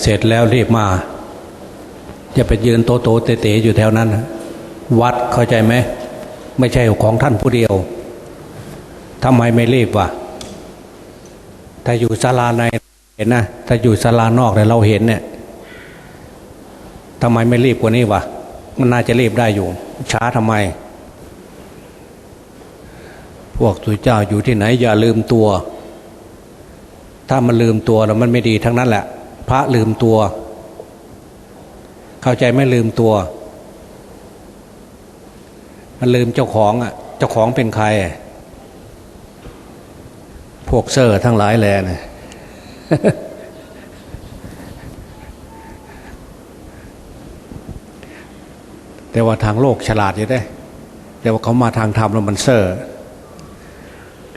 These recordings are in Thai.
เสร็จแล้วรีบมา อย่าไปยืนโตโตเต๋ๆอยู่แถวนั้น วัดเข้าใจไหมไม่ใช่ของท่านผู้เดียวทำไมไม่รีบวะถ้าอยู่ศาลาในเห็นนะถ้าอยู่ศาลานอกเนี่ยเราเห็นเนี่ยทำไมไม่รีบกว่านี้วะมันน่าจะรีบได้อยู่ ช้าทำไม พวกสุเจ้าอยู่ที่ไหน อย่าลืมตัว ถ้ามันลืมตัวแล้วมันไม่ดีทั้งนั้นแหละ พระลืมตัว เข้าใจไม่ลืมตัว มันลืมเจ้าของอะ เจ้าของเป็นใคร พวกเซอร์ทั้งหลายแหลนะแต่ว่าทางโลกฉลาดอยู่ได้ แต่ว่าเขามาทางธรรมแล้วมันเซอร์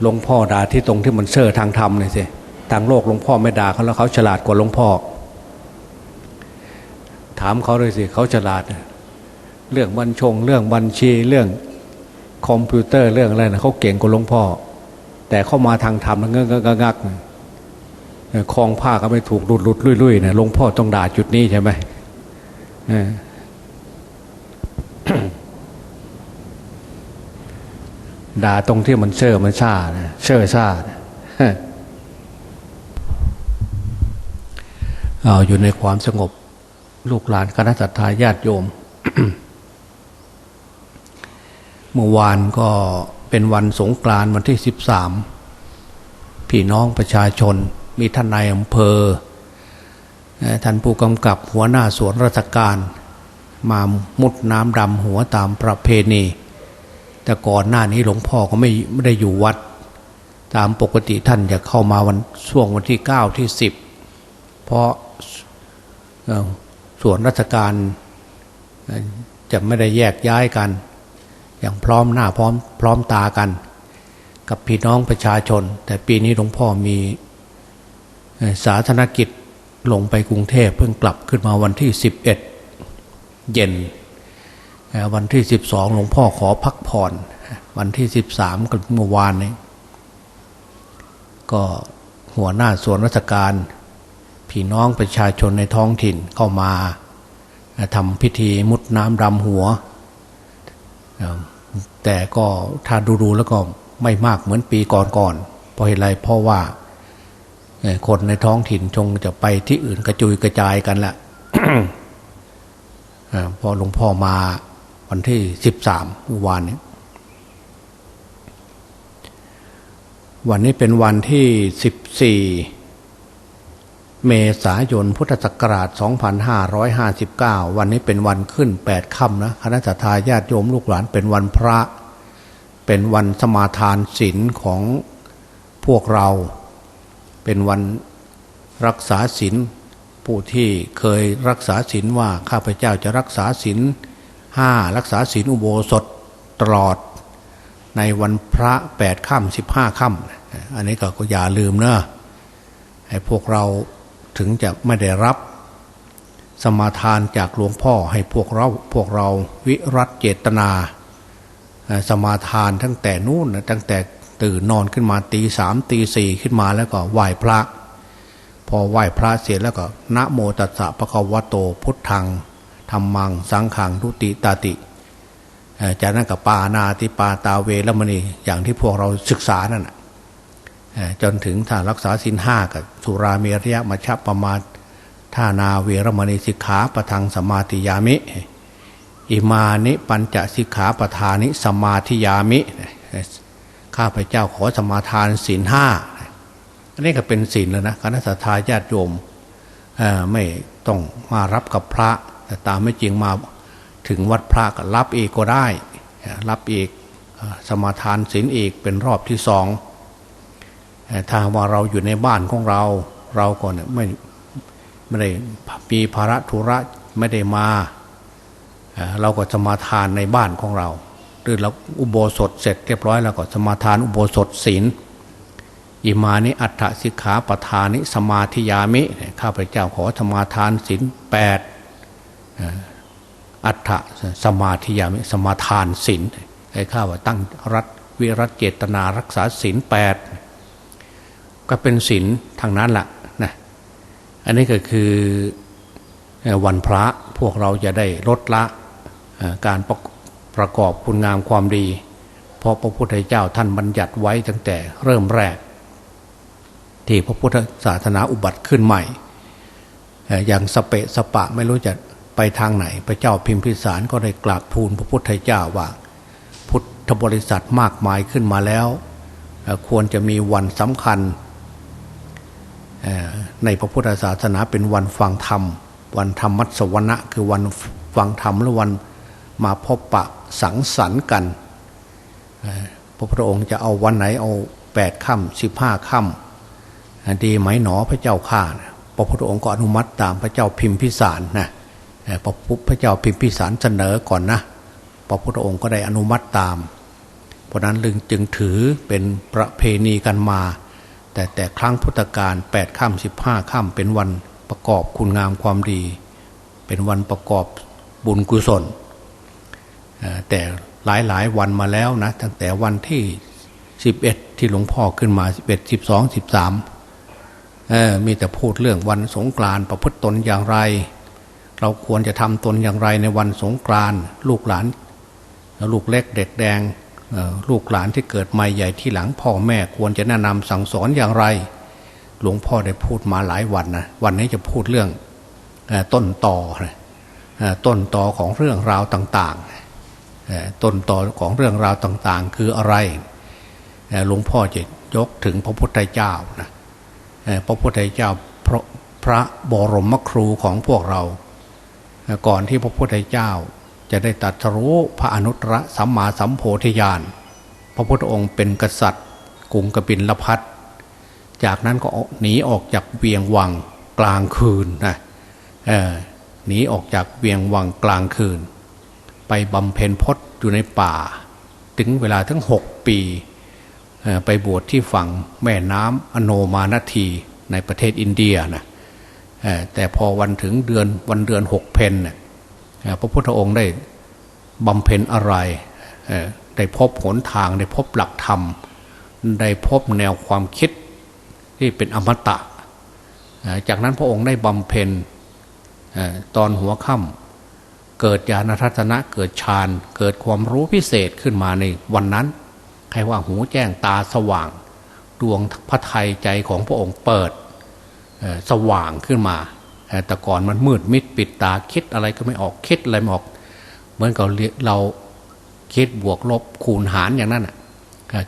หลวงพ่อด่าที่ตรงที่มันเซอร์ทางธรรมเลยสิ ทางโลกหลวงพ่อไม่ด่าเขาแล้วเขาฉลาดกว่าหลวงพ่อ ถามเขาเลยสิเขาฉลาด เรื่องบัญชง เรื่องบัญชีเรื่องคอมพิวเตอร์เรื่องอะไรนะเขาเก่งกว่าหลวงพ่อ แต่เข้ามาทางธรรมแล้วเงกงักงักคลองผ้าก็ไม่ถูกหลุดหลุดลุยลุยนะหลวงพ่อต้องด่าจุดนี้ใช่ไหมด่าตรงที่มันเชื่อมันซ่านะเชื่อซ่านะ อาอยู่ในความสงบลูกหลานคณะสัตยาญาติโยม เมื่อวานก็เป็นวันสงกรานต์วันที่สิบสามพี่น้องประชาชน มีท่านนายอำเภอ ท่านผู้กำกับหัวหน้าสวนราชการ มามุดน้ำดำหัวตามประเพณี แต่ก่อนหน้านี้หลวงพ่อก็ไม่ไม่ได้อยู่วัด ตามปกติท่านจะเข้ามาวันช่วงวันที่เก้าที่สิบเพราะ ส่วนราชการจะไม่ได้แยกย้ายกัน อย่างพร้อมหน้าพร้อมพร้อมตากัน กับพี่น้องประชาชน แต่ปีนี้หลวงพ่อมีสาธารณกิจลงไปกรุงเทพเพิ่งกลับขึ้นมาวันที่สิบเอ็ดเย็น วันที่สิบสองหลวงพ่อขอพักผ่อน วันที่สิบสามกับเมื่อวานนี้ก็หัวหน้าส่วนราชการ พี่น้องประชาชนในท้องถิ่นเข้ามาทำพิธีมุดน้ำดำหัว แต่ก็ถ้าดูๆแล้วก็ไม่มากเหมือนปีก่อนๆเพราะเหตุไรเพราะว่าคนในท้องถิ่นจงจะไปที่อื่นกระจุยกระจายกันละพอหลวงพ่อมาวันที่สิบสามวานนี้วันนี้เป็นวันที่สิบสี่ เมษายนพุทธศักราช 2559 วันนี้เป็นวันขึ้น 8ค่ำนะคณะทาญาติโยมลูกหลานเป็นวันพระ เป็นวันสมาทานศีลของพวกเรา เป็นวันรักษาศีลผู้ที่เคยรักษาศีลว่าข้าพเจ้าจะรักษาศีลห้ารักษาศีลอุโบสถตลอด ในวันพระแปดค่ำสิบห้าค่ำอันนี้ก็อย่าลืมเนอะให้พวกเรา ถึงจะไม่ได้รับ สมาทานจากหลวงพ่อให้พวกเราพวกเราวิรัตเจตนา สมาทานตั้งแต่นู่นตั้งแต่ตื่นนอนขึ้นมาตีสามตีสี่ขึ้นมาแล้วก็ไหว้พระ พอไหว้พระเสร็จแล้วก็นะโมตัสสะปะคะวะโตพุทธังธรรมังสังขังทุติตาติจากนั้นกับปานาติปาตาเวรมณีอย่างที่พวกเราศึกษานั่น จนถึงถ้ารักษาสินห้ากับสุราเมรยะมัชฌปมาท่านาเวรมณีสิกขาประทังสมาธิยามิ อิมานิปัญจสิกขาปทานิสมาธิยามิข้าพเจ้าขอสมาทานศีลห้าอันนี้ก็เป็นศีลแล้วนะคณะสัตยาญาติโยมไม่ต้องมารับกับพระ แต่ตามไม่จริงมาถึงวัดพระก็รับเอกก็ได้ รับเอกสมาทานศีลอีกเป็นรอบที่สอง ถ้าว่าเราอยู่ในบ้านของเรา เราก็เนี่ยไม่ไม่ได้มีภาระธุระไม่ได้มา เราก็สมาทานในบ้านของเรา หรือเราอุโบสถเสร็จเรียบร้อยแล้วก็สมาทานอุโบสถศีลอิมานิอัฏฐสิกขาปทานิสมาธิยามิข้าพเจ้าขอสมาทานศีลแปดอัฏฐสมาธิยามิสมาทานศีลให้ข้าว่าตั้งรัฐวิรัตเจตนารักษาศีลแปด ก็เป็นศีลทางนั้นแหละนะอันนี้ก็คือวันพระพวกเราจะได้ลดละการประประกอบคุณงามความดี เพราะพระพุทธเจ้าท่านบัญญัติไว้ตั้งแต่เริ่มแรก ที่พระพุทธศาสนาอุบัติขึ้นใหม่ อย่างสเปะสปะไม่รู้จะไปทางไหน พระเจ้าพิมพิสารก็ได้กราบทูลพระพุทธเจ้าว่า พุทธบริษัทมากมายขึ้นมาแล้ว ควรจะมีวันสำคัญ ในพระพุทธศาสนาเป็นวันฟังธรรม วันธรรมัสวนะคือวันฟังธรรมหรือวันมาพบปะสังสรรค์กันพระพุทธองค์จะเอาวันไหนเอาแปดค่ำสิบห้าค่ำดีไหมหนอพระเจ้าข้าพระพุทธองค์ก็อนุมัติตามพระเจ้าพิมพิสารนะพระพุทธเจ้าพิมพิสารเสนอก่อนนะพระพุทธองค์ก็ได้อนุมัติตาม เพราะนั้นลึงจึงถือเป็นประเพณีกันมา แต่แต่ครั้งพุทธกาลแปดค่ำสิบห้าค่ำเป็นวันประกอบคุณงามความดี เป็นวันประกอบบุญกุศล แต่หลายหลายวันมาแล้วนะตั้งแต่วันที่สิบเอ็ดที่หลวงพ่อขึ้นมาสิบเอ็ดสิบสองสิบสามมีแต่พูดเรื่องวันสงกรานต์ประพฤติตนอย่างไร เราควรจะทำตนอย่างไรในวันสงกรานต์ลูกหลานลูกเล็กเด็กแดง ลูกหลานที่เกิดใหม่ใหญ่ที่หลังพ่อแม่ควรจะแนะนำสั่งสอนอย่างไร หลวงพ่อได้พูดมาหลายวันนะวันนี้จะพูดเรื่องต้นต่อต้นต่อของเรื่องราวต่างๆต้นต่อของเรื่องราวต่างๆ คืออะไรหลวงพ่อจะยกถึงพระพุทธเจ้านะพระพุทธเจ้าพระพระบรมครูของพวกเรา ก่อนที่พระพุทธเจ้า จะได้ตัดรู้พระอนุตตรสัมมาสัมโพธิญาณ พระพุทธองค์เป็นกษัตริย์กรุงกบินลพัทจากนั้นก็หนีออกจากเวียงวังกลางคืนนะหนีออกจากเวียงวังกลางคืน ไปบำเพ็ญพจน์อยู่ในป่า ถึงเวลาทั้งหกปีไปบวชที่ฝั่งแม่น้ำอโนมานาทีในประเทศอินเดียนะแต่พอวันถึงเดือนวันเดือนหกเพน พระพุทธองค์ได้บำเพ็ญอะไร ได้พบหนทางได้พบหลักธรรม ได้พบแนวความคิดที่เป็นอมตะ จากนั้นพระองค์ได้บำเพ็ญตอนหัวค่ำเกิดญาณทัศนะเกิดฌานเกิดความรู้พิเศษขึ้นมาในวันนั้น ใครว่าหูแจ้งตาสว่าง ดวงพระไทยใจของพระองค์เปิดสว่างขึ้นมา แต่ก่อนมันมืดมิดปิดตาคิดอะไรก็ไม่ออกคิดอะไรไม่ออก เหมือนกับเราคิดบวกลบคูณหารอย่างนั้น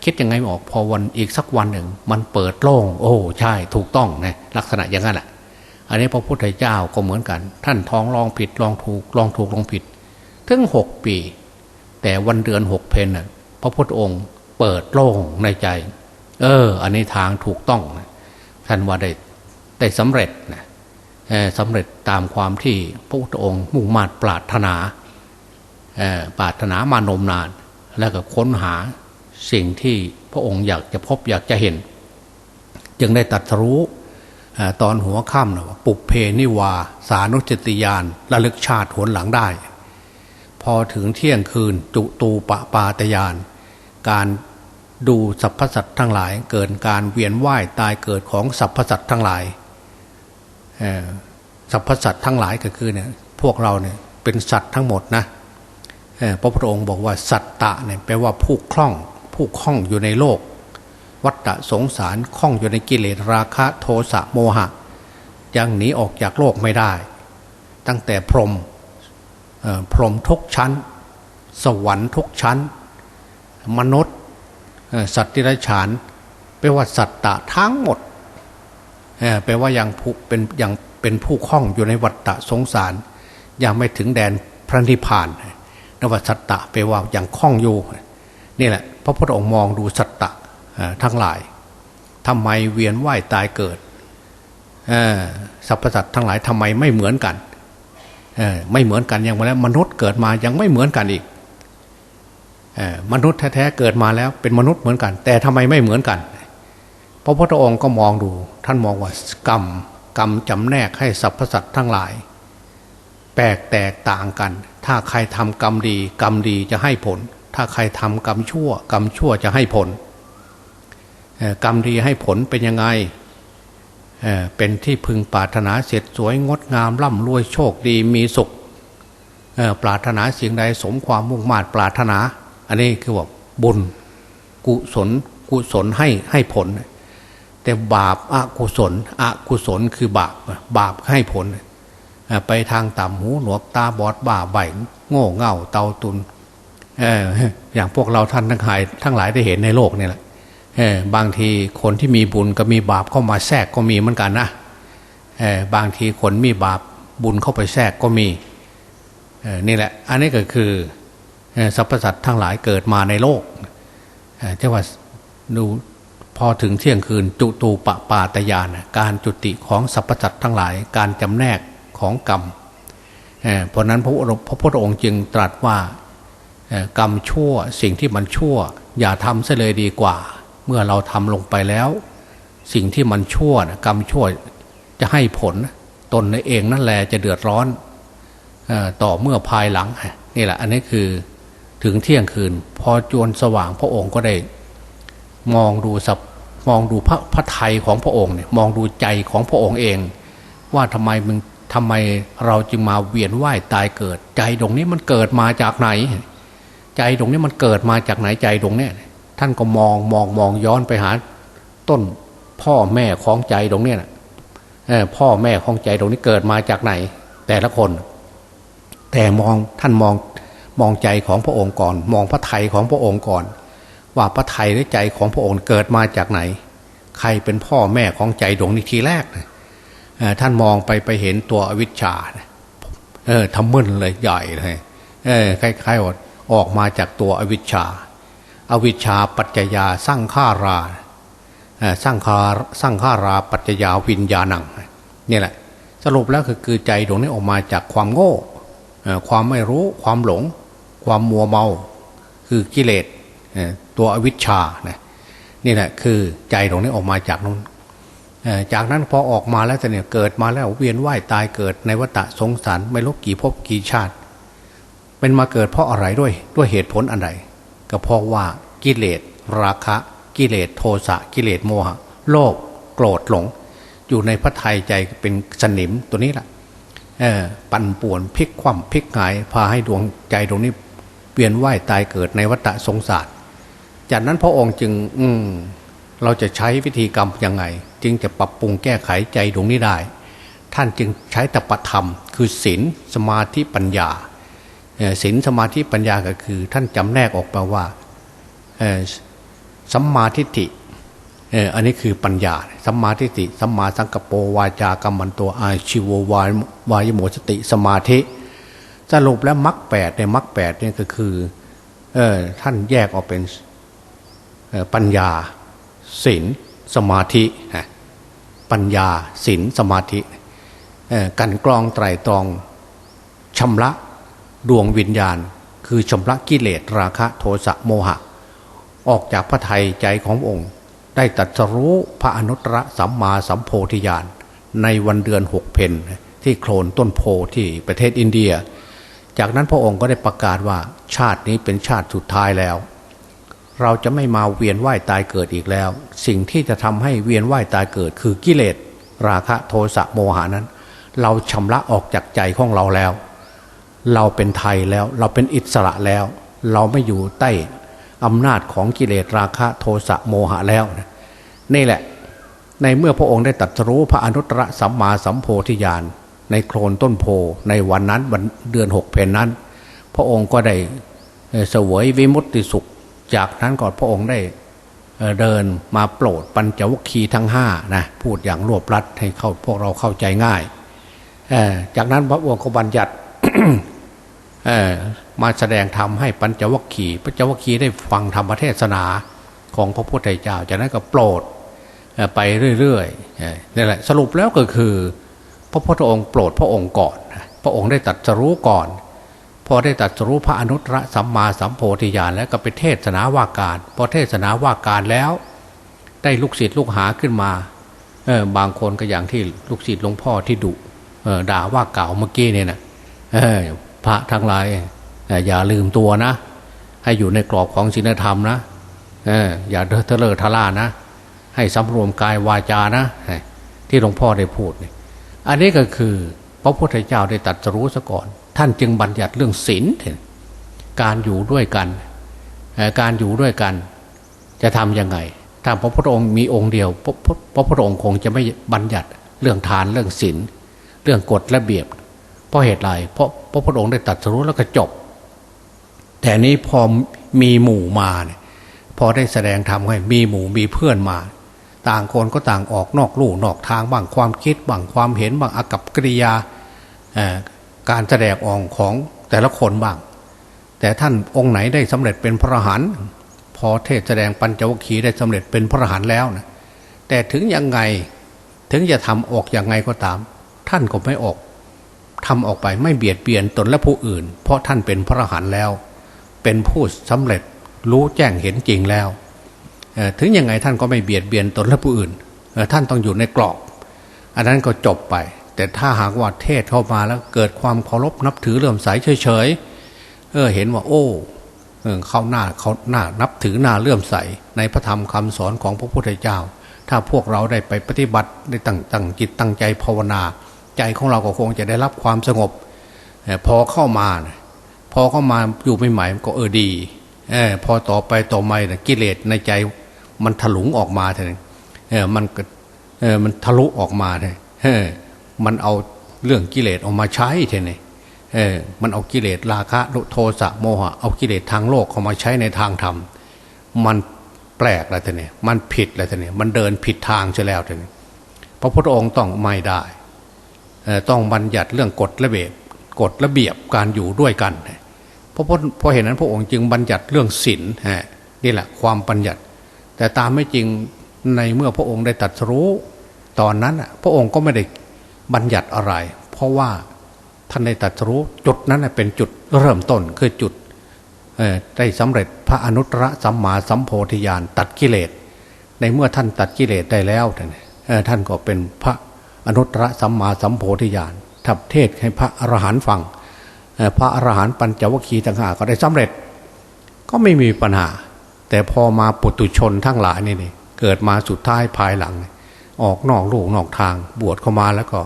คิดยังไงไม่ออกพอวันอีกสักวันหนึ่ง มันเปิดโล่ง โอ้ใช่ถูกต้องนะลักษณะอย่างนั้นแหละอันนี้พระพุทธเจ้าก็เหมือนกัน ท่านท้องลองผิดลองถูกลองถูกลองผิด ถึงหกปี แต่วันเดือนหกเพนน่ะพระพุทธองค์เปิดโล่งในใจ เออ อันนี้ทางถูกต้องท่านว่าได้ได้สำเร็จนะ สำเร็จตามความที่พระพุทธองค์มุ่งมา่ปรารถนาปรารถนามานมนาน แล้วก็ค้นหาสิ่งที่พระองค์อยากจะพบอยากจะเห็น จึงได้ตัดรู้ตอนหัวค่ำนะปุเพนิวา สานุจติยานระลึกชาติหนหลังได้ พอถึงเที่ยงคืนจุตูปะปาตยาน การดูสรรพสัตว์ทั้งหลาย เกิดการเวียนว่ายตายเกิดของสรรพสัตว์ทั้งหลาย สรรพสัตว์ทั้งหลายก็คือเนี่ยพวกเราเนี่ยเป็นสัตว์ทั้งหมดนะพระพุทธองค์บอกว่าสัตตะเนี่ยแปลว่าผู้คล่องผู้คล่องอยู่ในโลก วัฏสงสารคล้องอยู่ในกิเลสราคะโทสะโมหะ ยังหนีออกจากโลกไม่ได้ ตั้งแต่พรหมพรหมทุกชั้น สวรรค์ทุกชั้น มนุษย์สัตว์ที่ไรฉานแปลว่าสัตตะทั้งหมด แปลว่ายังเป็นยังเป็นผู้คล้องอยู่ในวัฏฏะสงสาร ยังไม่ถึงแดนพระนิพพานนวัสัตตะแปลว่ายังคล้องอยู่นี่แหละพระพุทธองค์มองดูสัตตะทั้งหลายทำไมเวียนว่ายตายเกิดสรรพสัตว์ทั้งหลายทำไมไม่เหมือนกันไม่เหมือนกันยังมาแล้วมนุษย์เกิดมายังไม่เหมือนกันอีกมนุษย์แท้ๆเกิดมาแล้วเป็นมนุษย์เหมือนกัน แต่ทำไมไม่เหมือนกัน พระพุทธองค์ก็มองดู ท่านมองว่ากรรมกรรมจำแนกให้สรรพสัตว์ทั้งหลายแปลกแตกต่างกัน ถ้าใครทำกรรมดี กรรมดีจะให้ผล ถ้าใครทำกรรมชั่ว กรรมชั่วจะให้ผลกรรมดีให้ผลเป็นยังไงเป็นที่พึงปรารถนาเสร็จสวยงดงามร่ำรวยโชคดีมีสุขปรารถนาสิ่งใดสมความมุ่งมา่ปรารถนา อันนี้คือว่าบุญกุศลกุศลให้ให้ผล แต่บาปอกุศลอกุศลคือบาปบาปให้ผล ไปทางต่ำหูหนวกตาบอดบ่าใบโง่เง่าเตาตุนอย่างพวกเราท่านทั้งหลายทั้งหลายได้เห็นในโลกนี่แหละบางทีคนที่มีบุญก็มีบาปเข้ามาแทรกก็มีเหมือนกันนะบางทีคนมีบาปบุญเข้าไปแทรกก็มีนี่แหละ อันนี้ก็คือสรรพสัตว์ทั้งหลายเกิดมาในโลกเทว่าดู พอถึงเที่ยงคืนจุตูปปาตยานการจุติของสรรพสัตว์ทั้งหลาย การจำแนกของกรรมเพราะนั้นพระพระพุทธองค์จึงตรัสว่ากรรมชั่วสิ่งที่มันชั่ว อย่าทำซะเลยดีกว่า เมื่อเราทำลงไปแล้ว สิ่งที่มันชั่วนะกรรมชั่วจะให้ผลตนเองนั่นแหละจะเดือดร้อนอต่อเมื่อภายหลังนี่แหละ อันนี้คือถึงเที่ยงคืน พอจวนสว่างพระองค์ก็ได้ มองดูสับมองดูพระพระไทยของพระองค์เนี่ยมองดูใจของพระองค์เอง ว่าทำไมมึงทำไมเราจึงมาเวียนว่ายตายเกิด ใจตรงนี้มันเกิดมาจากไหน ใจตรงนี้มันเกิดมาจากไหนใจตรงเนี้ยท่านก็มองมองมองย้อนไปหา ต้นพ่อแม่ของใจตรงเนี้ยพ่อแม่ของใจตรงนี้เกิดมาจากไหน แต่ละคน แต่มองท่านมองมองใจของพระองค์ก่อน มองพระไทยของพระองค์ก่อน ว่าพระไทยหรือใจของพระองค์เกิดมาจากไหน ใครเป็นพ่อแม่ของใจดวงนี้ทีแรกนะท่านมองไปไปเห็นตัวอวิชชาเออทำมึนเลยใหญ่เลยเออคล้ายๆออกมาจากตัวอวิชชา อวิชชาปัจจยาสร้างข้าราสร้างคาสร้างข้าราปัจจยาวิญญาณังนี่แหละ สรุปแล้วคือคือใจดวงนี้ออกมาจากความโง่ความไม่รู้ความหลง ความมัวเมา คือกิเลส ตัวอวิชชานะนี่แหละคือใจดวงนี้ออกมาจากนู้นเอ่อจากนั้นพอออกมาแล้วเนี่ยเกิดมาแล้วเวียนว่ายตายเกิดในวัฏสงสารไม่รู้กี่ภพกี่ชาติ เป็นมาเกิดเพราะอะไรด้วยด้วยเหตุผลอันใดก็เพราะว่ากิเลสราคะกิเลสโทสะกิเลสโมหะ โลภโกรธหลง อยู่ในพระทัยใจเป็นสนิมตัวนี้แหละปั่นป่วนพลิกคว่ำพลิกหงายพาให้ดวงใจดวงนี้เวียนว่ายตายเกิดในวัฏสงสาร จากนั้นพระองค์จึง อืม เราจะใช้วิธีกรรมยังไง จึงจะปรับปรุงแก้ไขใจดวงนี้ได้ ท่านจึงใช้ตปธรรม คือศีลสมาธิปัญญาศีลสมาธิปัญญาก็คือ ท่านจำแนกออกมาว่าสัมมาทิฏฐิอันนี้คือปัญญาสัมมาทิฏฐิสัมมาสังกปรวาจากรรมันตัวอาชิววายวายโมสติสมาธิสรุปแล้วมรรคแปดในมรรคแปดเนี่ยก็คือเออท่านแยกออกเป็น ปัญญาศีลสมาธิปัญญาศีลสมาธิกันกรองไตรตรองชำระดวงวิญญาณ คือชำระกิเลสราคะโทสะโมหะ ออกจากพระไทยใจขององค์ ได้ตรัสรู้พระอนุตตรสัมมาสัมโพธิญาณ ในวันเดือนหกเพนที่โคลนต้นโพที่ประเทศอินเดีย จากนั้นพระองค์ก็ได้ประกาศว่าชาตินี้เป็นชาติสุดท้ายแล้ว เราจะไม่มาเวียนว่ายตายเกิดอีกแล้ว สิ่งที่จะทำให้เวียนว่ายตายเกิด คือกิเลส ราคะโทสะโมหานั้น เราชำระออกจากใจของเราแล้ว เราเป็นไทยแล้วเราเป็นอิสระแล้ว เราไม่อยู่ใต้อำนาจของกิเลสราคะโทสะโมหะแล้วนะนี่แหละ ในเมื่อพระองค์ได้ตรัสรู้พระอนุตตรสัมมาสัมโพธิญาณในโคลนต้นโพในวันนั้นวันเดือนหกเพนนั้น พระองค์ก็ได้เสวยวิมุตติสุข จากนั้นก่อนพระองค์ได้เดินมาโปรดปัญจวัคคีย์ทั้งห้านะพูดอย่างรวบรัดให้เข้าพวกเราเข้าใจง่าย จากนั้นพระองค์ก็บัญญัติมาแสดงธรรมให้ปัญจวัคคีย์ปัญจวัคคีย์ได้ฟังธรรมเทศนาของพระพุทธเจ้า จากนั้นก็โปรดไปเรื่อยๆนี่แหละสรุปแล้วก็คือ พระพุทธองค์โปรดพระองค์ก่อน พระองค์ได้ตัดสรู้ก่อน อได้ตัดสรู้พระอนุตตรสัมมาสัมโพธิญาณแล้วก็ไปเทศนาว่าการ พอเทศนาว่าการแล้ว ได้ลูกศิษย์ลูกหาขึ้นมาเออบางคนก็อย่างที่ลูกศิษย์หลวงพ่อที่ดุเออด่าว่าเก่าเมื่อกี้เนี่ยนะเออพระทั้งหลายออย่าลืมตัวนะ ให้อยู่ในกรอบของศีลธรรมนะเอออย่าเทเลอทะล่านะ ให้สำรวมกายวาจานะ ที่หลวงพ่อได้พูดเนี่ยอันนี้ก็คือพระพุทธเจ้าได้ตัดรู้ซะก่อน ท่านจึงบัญญัติเรื่องศีลการอยู่ด้วยกัน การอยู่ด้วยกัน จะทำยังไง ถ้าพระพุทธองค์มีองค์เดียวพระพุทธองค์คงจะไม่บัญญัติเรื่องทานเรื่องศีลเรื่องกฎระเบียบ เพราะเหตุไรเพราะพระพุทธองค์ได้ตัดรู้แล้วก็จบ แต่นี้พอมีหมู่มาเนี่ยพอได้แสดงธรรมให้มีหมู่มีเพื่อนมา ต่างคนก็ต่างออกนอกลู่นอกทางบ้างความคิดบ้างความเห็นบ้างอากับกิริยา การแสดงออกของแต่ละคนบ้าง แต่ท่านองค์ไหนได้สำเร็จเป็นพระอรหันพอเทศแสดงปัญจวัคคีย์ได้สำเร็จเป็นพระอรหันแล้วนะแต่ถึงยังไงถึงจะทำออกอย่างไงก็ตาม ท่านก็ไม่ออกทำออกไปไม่เบียดเบียนตนและผู้อื่น เพราะท่านเป็นพระอรหันแล้ว เป็นผู้สำเร็จรู้แจ้งเห็นจริงแล้วถึงยังไงท่านก็ไม่เบียดเบียนตนและผู้อื่น ท่านต้องอยู่ในกรอบ อันนั้นก็จบไป แต่ถ้าหากว่าเทศเข้ามาแล้วเกิดความเคารพนับถือเลื่อมใสเฉยๆเออเห็นว่าโอ้เออเขาหน้าเขาหน้านับถือหน้าเลื่อมใสในพระธรรมคำสอนของพระพุทธเจ้า ถ้าพวกเราได้ไปปฏิบัติได้ตั้งตั้งจิตตั้งใจภาวนา ใจของเราก็คงจะได้รับความสงบพอเข้ามา พอเข้ามาอยู่ใหม่ๆก็เออดีเออพอต่อไปต่อมานะกิเลสในใจมันถลุงออกมาเท่านั้นเออมันก็เออมันทะลุออกมาเลยเออ มันเอาเรื่องกิเลสออกมาใช้เท่านี้เออมันเอากิเลสราคะโทสะโมหะเอากิเลสทางโลกเข้ามาใช้ในทางธรรม มันแปลกแล้วท่านี้มันผิดแล้วท่านี้มันเดินผิดทางใช่แล้วท่านี้พระพุทธองค์ต้องไม่ได้เอ่อต้องบัญญัติเรื่องกฎระเบียบกฎระเบียบการอยู่ด้วยกันเพราะเพราะเพราะเห็นนั้นพระองค์จึงบัญญัติเรื่องศีลฮะนี่แหละความบัญญัติ แต่ตามไม่จริงในเมื่อพระองค์ได้ตรัสรู้ตอนนั้นพระองค์ก็ไม่ได้ บัญญัติอะไร เพราะว่าท่านได้ตรัสรู้จุดนั้นเป็นจุดเริ่มต้นคือจุดได้สำเร็จพระอนุตตรสัมมาสัมโพธิญาณตัดกิเลส ในเมื่อท่านตัดกิเลสได้แล้วท่านก็เป็นพระอนุตตรสัมมาสัมโพธิญาณทับเทศให้พระอรหันต์ฟังพระอรหันต์ปัญจวัคคีย์ต่างหากก็ได้สำเร็จ ก็ไม่มีปัญหา แต่พอมาปุตุชนทั้งหลายนี่เกิดมาสุดท้ายภายหลัง ออกนอกลูกนอกทางบวชเข้ามาแล้วก็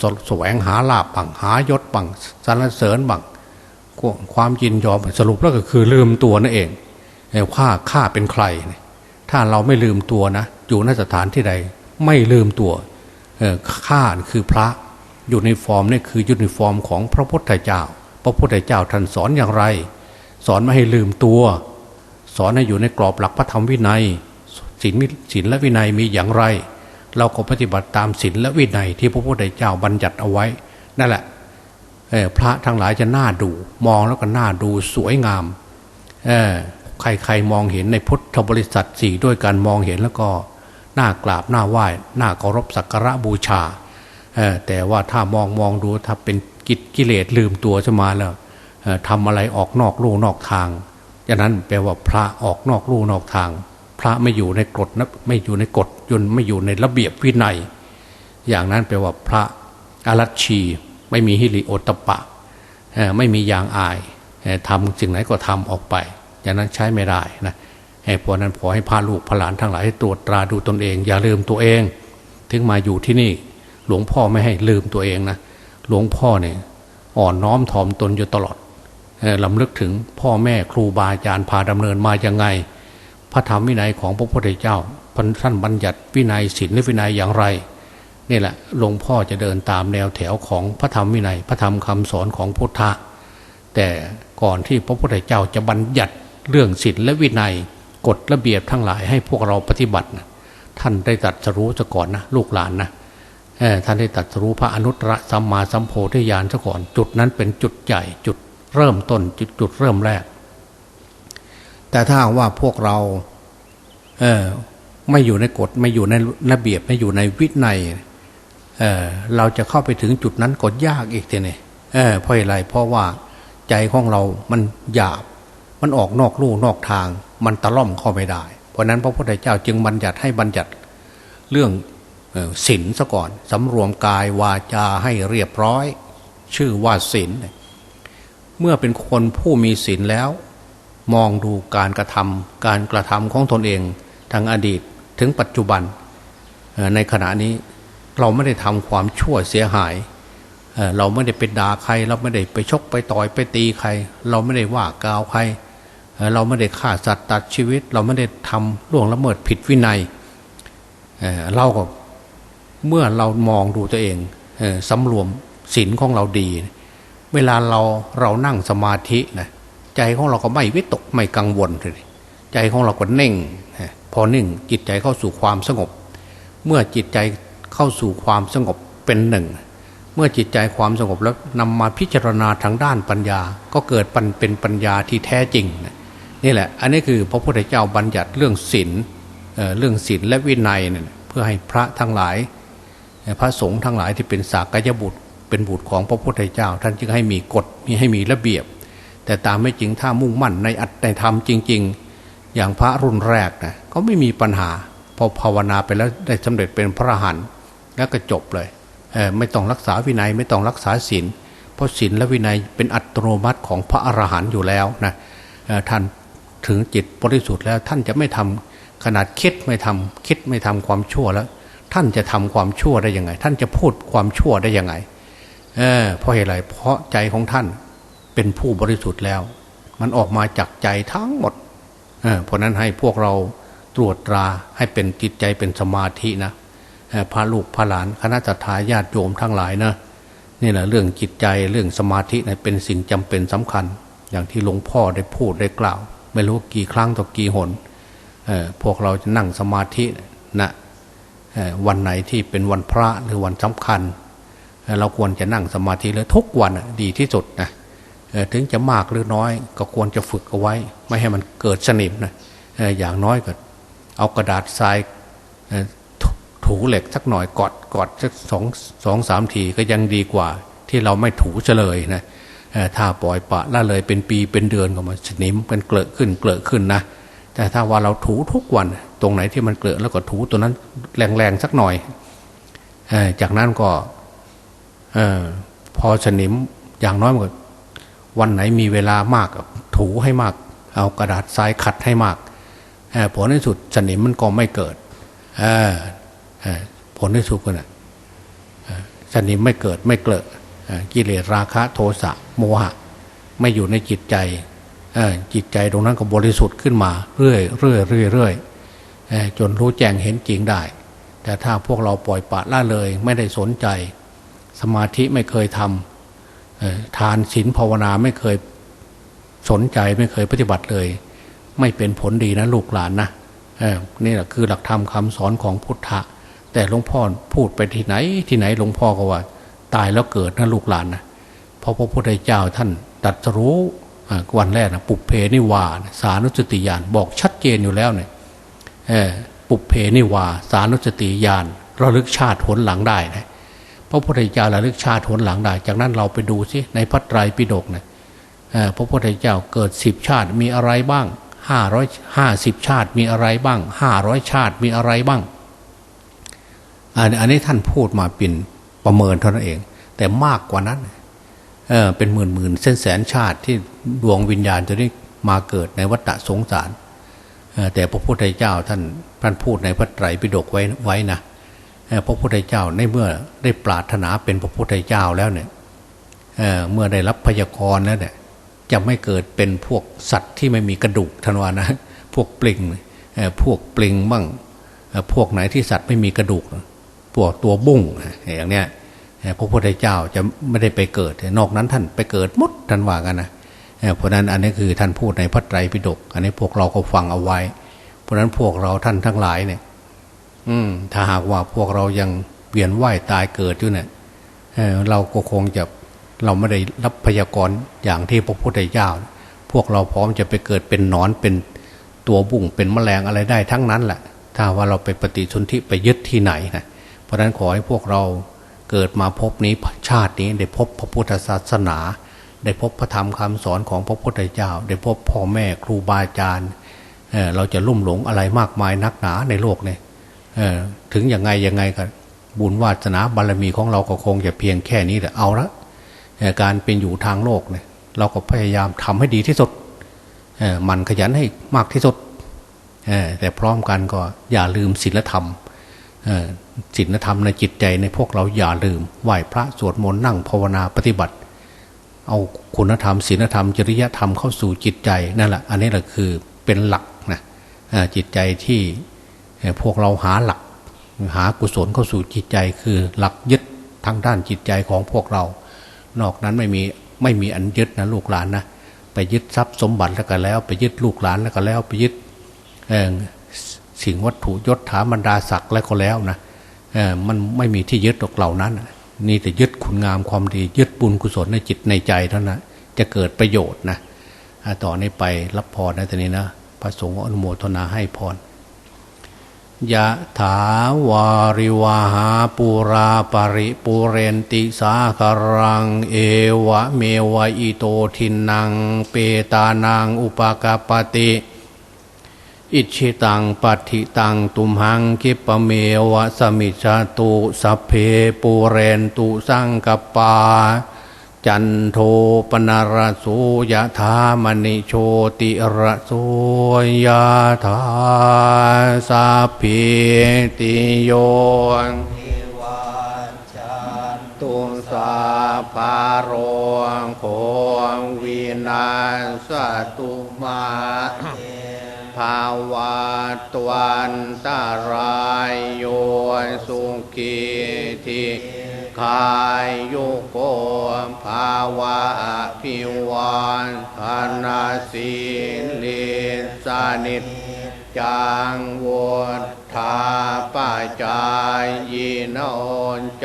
สแสวงหาลาบบังหายศบังสรรเสริญบังความยินยอมสรุปแล้วก็คือลืมตัวนั่นเองว่าข้าเป็นใคร ถ้าเราไม่ลืมตัวนะอยู่นสถานที่ใด ไม่ลืมตัวข้าคือพระอยู่ในฟอร์มนี่คือยูนิฟอร์มของพระพุทธเจ้า พระพุทธเจ้าท่านสอนอย่างไร สอนไม่ให้ลืมตัว สอนให้อยู่ในกรอบหลักพระธรรมวินัยศีลมิศีลและวินัยมีอย่างไร เราก็ปฏิบัติตามศีลและวินัยที่พระพุทธเจ้าบัญญัติเอาไว้ นั่นแหละพระทั้งหลายจะน่าดู มองแล้วก็น่าดูสวยงามใครๆมองเห็นในพุทธบริษัทสี่ด้วยกันมองเห็นแล้วก็น่ากราบน่าไหว้น่าเคารพสักการะบูชาแต่ว่าถ้ามองมองดูถ้าเป็นกิจกิเลสลืมตัวจะมาแล้วทำอะไรออกนอกลู่นอกทางดังนั้นแปลว่าพระออกนอกลู่นอกทาง พระไม่อยู่ในกฎนะไม่อยู่ในกฎ ยนไม่อยู่ในระเบียบวินัย อย่างนั้นแปลว่าพระอารัชชี ไม่มีฮิริโอตปะ ไม่มียางอายทำสิ่งไหนก็ทำออกไป อย่างนั้นใช้ไม่ได้นะให้พวนั้นขอให้พาลูกพาหลานทั้งหลายให้ตรวจตราดูตนเอง อย่าลืมตัวเอง ถึงมาอยู่ที่นี่ หลวงพ่อไม่ให้ลืมตัวเองนะหลวงพ่อเนี่ยอ่อนน้อมถ่อมตนอยู่ตลอดลำลึกถึงพ่อแม่ครูบาอาจารย์พาดำเนินมายังไง พระธรรมวินัยของพระพุทธเจ้า ท่านบัญญัติวินัยศีลและวินัยอย่างไรนี่แหละหลวงพ่อจะเดินตามแนวแถวของพระธรรมวินัย พระธรรมคำสอนของพุทธะแต่ก่อนที่พระพุทธเจ้าจะบัญญัติเรื่องศีลและวินัยกฎระเบียบทั้งหลายให้พวกเราปฏิบัตินะท่านได้ตรัสรู้ซะก่อนนะลูกหลานนะท่านได้ตรัสรู้พระอนุตตรสัมมาสัมโพธิญาณซะก่อน จุดนั้นเป็นจุดใหญ่จุดเริ่มต้นจุดจุดเริ่มแรก แต่ถ้าว่าพวกเรา เออ ไม่อยู่ในกฎไม่อยู่ในระเบียบไม่อยู่ในวินัยเเราจะเข้าไปถึงจุดนั้นก็ยากอีกทีนี่เเพราะอะไรเพราะว่าใจของเรามันหยาบ มันออกนอกลู่นอกทาง มันตะล่อมเข้าไม่ได้ เพราะนั้นพระพุทธเจ้าจึงบัญญัติให้บัญญัติเรื่องศีลซะก่อนสำรวมกายวาจาให้เรียบร้อย ชื่อว่าศีลเมื่อเป็นคนผู้มีศีลแล้ว มองดูการกระทำการกระทำของตนเองทางอดีต ถึงปัจจุบันในขณะนี้เราไม่ได้ทำความชั่วเสียหาย เราไม่ได้ไปด่าใคร เราไม่ได้ไปชกไปต่อยไปตีใคร เราไม่ได้ว่ากล่าวใคร เราไม่ได้ฆ่าสัตว์ตัดชีวิต เราไม่ได้ทำล่วงละเมิดผิดวินัยเราก็เมื่อเรามองดูตัวเองเอ่อสำรวมศีลของเราดี เวลาเราเรานั่งสมาธินะใจของเราก็ไม่วิตกไม่กังวลเลย ใจของเราก็เน่ง พอนิ่งจิตใจเข้าสู่ความสงบ เมื่อจิตใจเข้าสู่ความสงบเป็นหนึ่ง เมื่อจิตใจความสงบแล้วนำมาพิจารณาทางด้านปัญญา ก็เกิดปันเป็นปัญญาที่แท้จริงนี่แหละ อันนี้คือพระพุทธเจ้าบัญญัติเรื่องศีลเอ่อเรื่องศีลและวินัยเนี่ยเพื่อให้พระทั้งหลาย พระสงฆ์ทั้งหลายที่เป็นสากยบุตร เป็นบุตรของพระพุทธเจ้า ท่านจึงให้มีกฎมีให้มีระเบียบ แต่ตามไม่จริงถ้ามุ่งมั่นในอัตในธรรมจริง ๆ อย่างพระรุ่นแรกนะก็ไม่มีปัญหา พอภาวนาไปแล้วได้สำเร็จเป็นพระอรหันต์แล้วก็จบเลยเออไม่ต้องรักษาวินัยไม่ต้องรักษาศีลเพราะศีลและวินัยเป็นอัตโนมัติของพระอรหันต์อยู่แล้วนะท่านถึงจิตบริสุทธิ์แล้วท่านจะไม่ทำขนาดคิดไม่ทำคิดไม่ทำความชั่วแล้ว ท่านจะทำความชั่วได้ยังไง ท่านจะพูดความชั่วได้ยังไงเออเพราะเหตุไรเพราะใจของท่านเป็นผู้บริสุทธิ์แล้ว มันออกมาจากใจทั้งหมด เพราะนั้นให้พวกเราตรวจตราให้เป็นจิตใจเป็นสมาธินะพระลูกพระหลานคณะทาญาติโยมทั้งหลายนะนี่แหละเรื่องจิตใจเรื่องสมาธินะเป็นสิ่งจำเป็นสำคัญ อย่างที่หลวงพ่อได้พูดได้กล่าว ไม่รู้กี่ครั้งต่อกี่หนพวกเราจะนั่งสมาธินะเอ่อวันไหนที่เป็นวันพระหรือวันสำคัญ เราควรจะนั่งสมาธิเลยทุกวันดีที่สุดนะ ถึงจะมากหรือน้อย ก็ควรจะฝึกเอาไว้ ไม่ให้มันเกิดสนิมนะอย่างน้อยก็เอากระดาษทรายถูเหล็กสักหน่อยกอดกอดสักสองสองสามทีก็ยังดีกว่า ที่เราไม่ถูเฉลยนะถ้าปล่อยปะละเลยเป็นปีเป็นเดือนก็มาสนิมกันเกลอะขึ้นเกลอะขึ้นนะแต่ถ้าว่าเราถูทุกวัน ตรงไหนที่มันเกลอะแล้วก็ถูตัวนั้นแรงๆสักหน่อยจากนั้นก็อพอสนิมอย่างน้อยมันก็ วันไหนมีเวลามากถูให้มาก เอากระดาษทรายขัดให้มากผลในสุดสนิมมันก็ไม่เกิดผลในสุดก็นะเสนิมไม่เกิดไม่เกลอะเออกิเลสราคะโทสะโมหะ ไม่อยู่ในจิตใจจิตใจตรงนั้นก็บริสุทธิ์ขึ้นมาเรื่อยเรื่อยเรื่อยเรื่อยจนรู้แจ้งเห็นจริงได้ แต่ถ้าพวกเราปล่อยปละละเลยไม่ได้สนใจ สมาธิไม่เคยทำ ทานศีลภาวนาไม่เคยสนใจไม่เคยปฏิบัติเลย ไม่เป็นผลดีนะลูกหลานนะนี่แหละคือหลักธรรมคำสอนของพุทธะ แต่หลวงพ่อพูดไปที่ไหนที่ไหนหลวงพ่อก็ว่า ตายแล้วเกิดนะลูกหลานนะเพราะพระพุทธเจ้าท่านตรัสรู้วันแรกนะปุเพนิวาสานุสติญาณบอกชัดเจนอยู่แล้วเนี่ยปุเพนิวาสานุสติญาณระลึกชาติผลหลังได้นะ พระพุทธเจ้าระลึกชาติหนหลังได้ จากนั้นเราไปดูสิในพระไตรปิฎกนี่ยเอ่อพระพุทธเจ้าเกิดสิบชาติมีอะไรบ้างห้าร้อยห้าสิบชาติมีอะไรบ้างห้าร้อยชาติมีอะไรบ้างอันนี้ท่านพูดมาเป็นประเมินเท่านั้นเอง แต่มากกว่านั้นเออเป็นหมื่นหมื่นเส้นแสนชาติที่ดวงวิญญาณจะได้มาเกิดในวัฏสงสารแต่พระพุทธเจ้าท่านท่านพูดในพระไตรปิฎกไว้ไว้นะ พระพุทธเจ้าในเมื่อได้ปรารถนาเป็นพระพุทธเจ้าแล้วเนี่ยเเมื่อได้รับพยากรณ์แล้วเนี่ยจะไม่เกิดเป็นพวกสัตว์ที่ไม่มีกระดูกทนวานะ พวกปลิงพวกปลิงบ้างพวกไหนที่สัตว์ไม่มีกระดูกพวกตัวบุ้งอย่างเนี้ยพระพุทธเจ้าจะไม่ได้ไปเกิด นอกนั้นท่านไปเกิดมดทันว่ากันนะเพราะนั้นอันนี้คือท่านพูดในพระไตรปิฎกอันนี้พวกเราก็ฟังเอาไว้ เพราะนั้นพวกเราท่านทั้งหลายเนี่ย อืม ถ้าหากว่าพวกเรายังเวียนว่ายตายเกิดอยู่เนี่ยเเราก็คงจะเราไม่ได้รับพยากรณ์อย่างที่พระพุทธเจ้า พวกเราพร้อมจะไปเกิดเป็นหนอนเป็นตัวบุ้งเป็นแมลงอะไรได้ทั้งนั้นแหละ ถ้าว่าเราไปปฏิสนธิไปยึดที่ไหนนะเพราะฉะนั้นขอให้พวกเราเกิดมาพบนี้ชาตินี้ได้พบพระพุทธศาสนา ได้พบพระธรรมคำสอนของพระพุทธเจ้า ได้พบพ่อแม่ครูบาอาจารย์เราจะลุ่มหลงอะไรมากมายนักหนาในโลกเนี่ย ถึงยังไงยังไงก็บุญวาสนาบารมีของเราก็คงจะเพียงแค่นี้แต่เอาละการเป็นอยู่ทางโลกเนี่ยเราก็พยายามทำให้ดีที่สุดมันขยันให้มากที่สุดแต่พร้อมกันก็อย่าลืมศีลธรรมศีลธรรมในจิตใจในพวกเราอย่าลืมไหว้พระสวดมนต์นั่งภาวนาปฏิบัติ เอาคุณธรรมศีลธรรม จริยธรรมเข้าสู่จิตใจนั่นแหละอันนี้แหละคือเป็นหลักนะจิตใจที่ พวกเราหาหลักหากุศลเข้าสู่จิตใจคือหลักยึดทางด้านจิตใจของพวกเรา นอกนั้นไม่มีไม่มีอันยึดนะลูกหลานนะไปยึดทรัพย์สมบัติแล้วก็แล้ว ไปยึดลูกหลานแล้วก็แล้วไปยึดสิ่งวัตถุยศถาบรรดาศักดิ์แล้วก็แล้วนะมันไม่มีที่ยึดหรอกเหล่านั้นนี่แต่ยึดคุณงามความดี ยึดบุญกุศลในจิตในใจเท่านั้นจะเกิดประโยชน์นะต่อนนี้ไปรับพรนะทีนี้นะพระสงฆ์อนุโมทนาให้พร ยะถาวาริวาหาปูราปริปูเรนติสาคารัง เอวะเมวะอิโตทินัง เปตานังอุปกาปติ อิชิตังปัติตังตุมหังคิปะเมวะสมิจจตุสัพเพปูเรนตุสังกปา จันโทปนารโสยธามณิโชติระโสยธาสัพพิติโยนิวัจันตุสาภาโรโควินาสตุมาภาวะตวันตารายโยสุขีทิ คายโยโกภาวะพิวันธนาสีลิสานิจจังวุธาปจายยิโน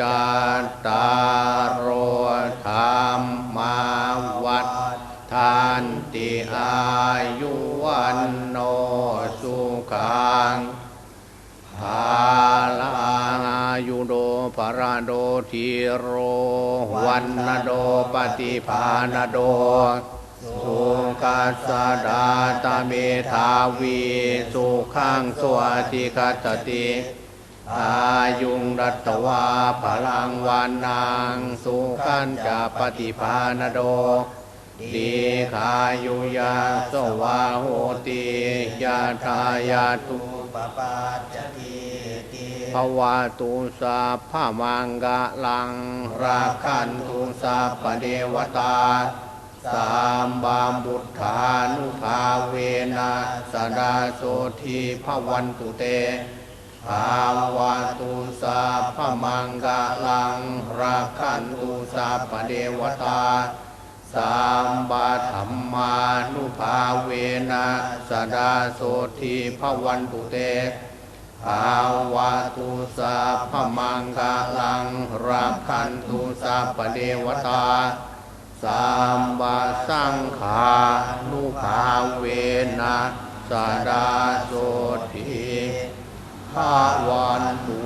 จัตตารโรธรรมาวัดทานติอายุวันโนสุขังภาลังอายุโดภราโด ทีโร วันนโดปฏิภาณโด สุขัสสดาตเมธาวี สุขังสวัติกัตติอายุงรัตวาพลังวันนาง สุขันจะปฏิภาณโดดีขายุยาสวาโหติยาทายาตุปปาจติ ภวาตุสาพามังกะลัง ราคันตุสาปเดวตา สามบามบุตธานุภาเวนะสดาโสทีพวันตุเตภาวะตุสาพมังกะลัง ราคันตุสาปเดวตาสามบาธรรมานุภาเวนะสดาโสทีพวันตุเต ภาวะตุสาพมังกาลังราคันตุสาปเดวตาสามบาสังขานุภาเวนะสดาโสติภาวันตุ